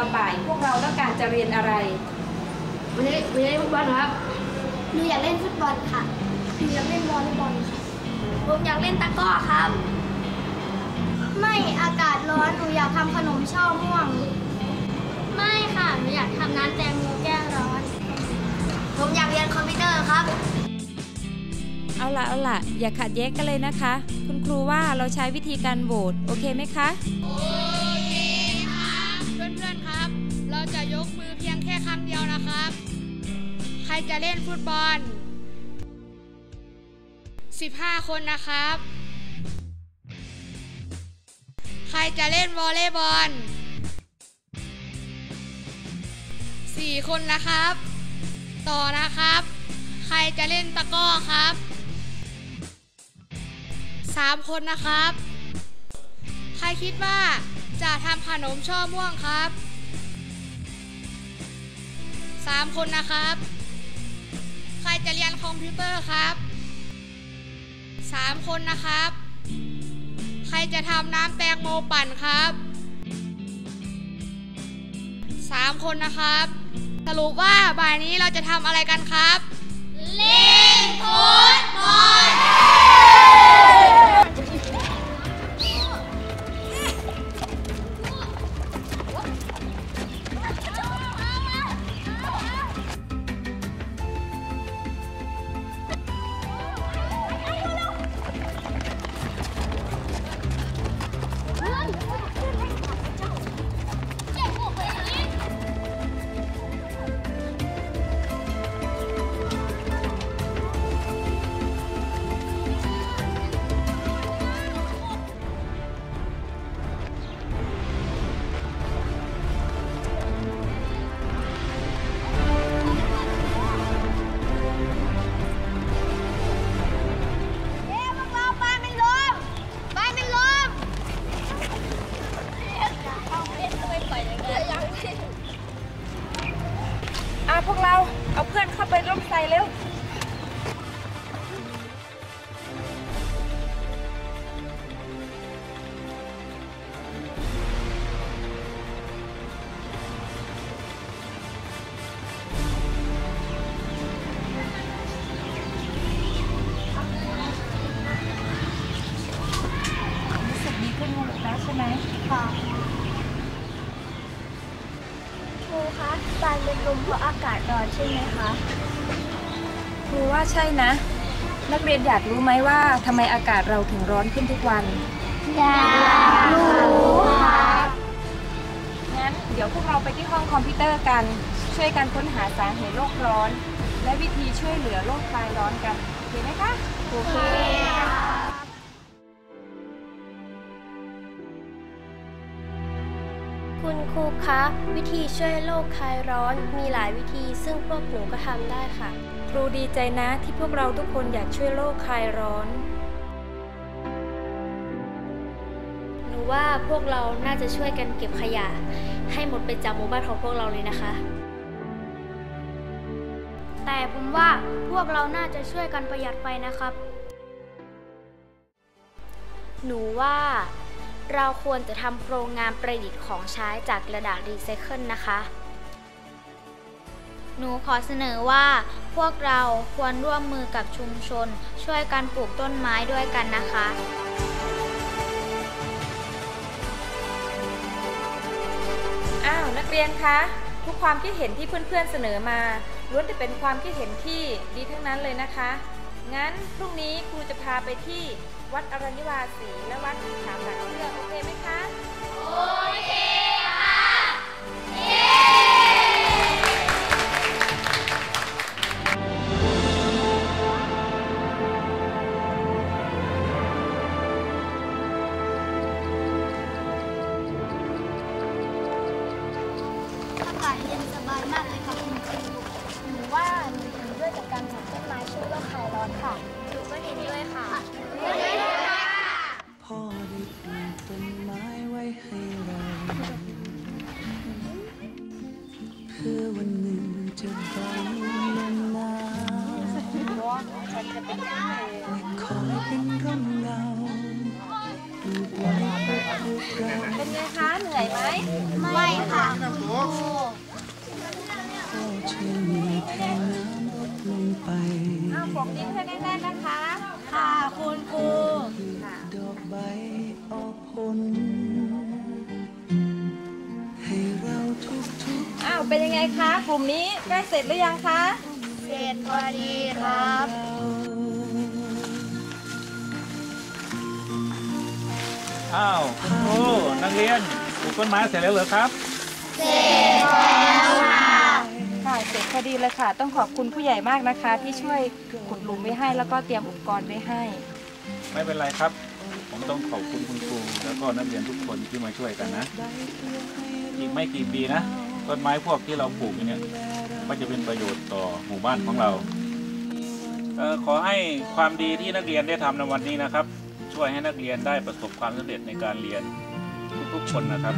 อนบ่าย พวกเราต้องการจะเรียนอะไร วันนี้วันนี้ฟุตบอลครับ หนูอยากเล่นฟุตบอลค่ะหนูอยากเล่นวอลเลย์บอลค่ะผมอยากเล่นตะกร้อครับ ไม่อากาศร้อน หนูอยากทำขนมช่อม่วง ไม่ค่ะ หนูอยากทำน้ำแตงโมแก้ร้อน ผมอยากเรียนคอมพิวเตอร์ครับ เอาละเอาละอย่าขัดแย้งกันเลยนะคะ คุณครูว่าเราใช้วิธีการโหวตโอเคไหมคะ ครับ ใครจะเล่นฟุตบอล 15 คนนะครับ ใครจะเล่นวอลเลย์บอล 4 คนนะครับ ต่อนะครับ ใครจะเล่นตะก้อครับ 3 คนนะครับ ใครคิดว่าจะทำขนมช่อม่วงครับ 3คนนะครับ ใครจะเรียนคอมพิวเตอร์ครับ3คนนะครับ ใครจะทำน้ำแตงโมปั่นครับ3คนนะครับ สรุปว่าบ่ายนี้เราจะทำอะไรกันครับ เล่นฟุตบอล ไปร่วมใส่เร็วรู้สึกดีขึ้นแลใช่ไหมค่ะครูคะบ้านเป็นลมเพราะอากาศร้อนใช่ไหมคะ ครูว่าใช่นะ นักเรียนอยากรู้ไหมว่าทำไมอากาศเราถึงร้อนขึ้นทุกวัน อยากรู้ค่ะงั้นเดี๋ยวพวกเราไปที่ห้องคอมพิวเตอร์กัน ช่วยกันค้นหาสาเหตุโลกร้อน และวิธีช่วยเหลือโลกคลายร้อนกันโอเคไหมคะโอเคคุณครูคะ วิธีช่วยโลกคลายร้อนมีหลายวิธีซึ่งพวกหนูก็ทำได้ค่ะ ครูดีใจนะที่พวกเราทุกคนอยากช่วยโลกคลายร้อน หนูว่าพวกเราน่าจะช่วยกันเก็บขยะ ให้หมดไปจากหมู่บ้านของพวกเราเลยนะคะ แต่ผมว่าพวกเราน่าจะช่วยกันประหยัดไฟนะครับ หนูว่าเราควรจะทำโครงงานประดิษฐ์ของใช้จากกระดาษรีไซเคิลนะคะ หนูขอเสนอว่าพวกเราควรร่วมมือกับชุมชน ช่วยกันปลูกต้นไม้ด้วยกันนะคะ อ้าวนักเรียนคะ ทุกความคิดเห็นที่เพื่อนๆเสนอมาล้วนแต่เป็นความคิดเห็นที่ดีทั้งนั้นเลยนะคะ งั้นพรุ่งนี้ครูจะพาไปที่วัดอรัญวาสีและวัดขามหลักเชื่อโอเคไหมคะ อวันหนึ่งจะบำรุงลมหนาวคอยเป็นร่มเงาปลูกไว้เพื่อพวกเราเป็นไงคะเหนื่อยไหมไม่ค่ะพพียงมีแค่น้ำลดลงไปอ้าวปลงดินให้แน่นๆนะคะ ค่ะคุณครูดอกใบออกผล งไงคะ กลุ่มนี้ใกล้เสร็จหรือยังคะ เสร็จพอดีครับ อ้าวคุณครูนักเรียนปลูกต้นไม้เสร็จแล้วเหรอครับค่ะเสร็จพอดีเลยค่ะ ต้องขอบคุณผู้ใหญ่มากนะคะ ที่ช่วยขุดหลุมไว้ให้ แล้วก็เตรียมอุปกรณ์ไว้ให้ ไม่เป็นไรครับ ผมต้องขอบคุณคุณครูแล้วก็นักเรียนทุกคนที่มาช่วยกันนะ อีกไม่กี่ปีนะ ต้นไม้พวกที่เราปลูกอยู่เนี่ยก็จะเป็นประโยชน์ต่อหมู่บ้านของเราเออขอให้ความดีที่นักเรียนได้ทำในวันนี้นะครับ ช่วยให้นักเรียนได้ประสบความสำเร็จในการเรียนทุกๆคนนะครับ